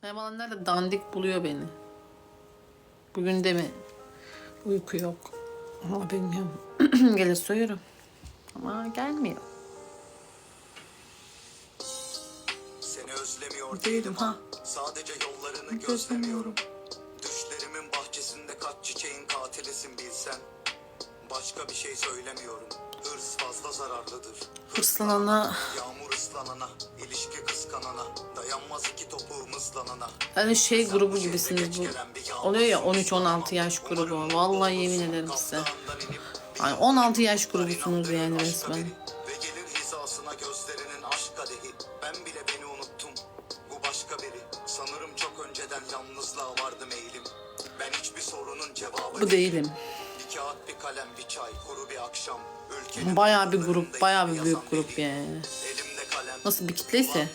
Hayvanlar da dandik buluyor beni. Bugün de mi? Uyku yok. Ama bilmiyorum. Gelir soyurum. Ama gelmiyor. Seni özlemiyor Değilim, ha. Sadece yollarını gözlemiyorum. Düşlerimin bahçesinde kaç çiçeğin katilisin bilsen. Başka bir şey söylemiyorum. Hırs fazla zararlıdır. Hırslanana- Yağmur ıslanana, ilişki kıskanana, dayanmaz iki topuğum ıslanana. Hani şey grubu gibisiniz bu. Oluyor ya sonuçlanana. 13-16 yaş grubu. Vallahi yemin ederim size. Yolun 16 yaş grubusunuz yani resmen. Ve gelir hizasına gözlerinin aşk kadehi. Ben bile beni unuttum. Bu başka biri. Sanırım çok önceden yalnızlığa vardı meylim. Ben hiçbir sorunun cevabı Bu değilim. Bir kağıt, bir kalem, bir çay, kuru bir akşam. Ülkenin Bayağı bir grup, bayağı bir büyük grup yani. Nasıl bir kitleyse.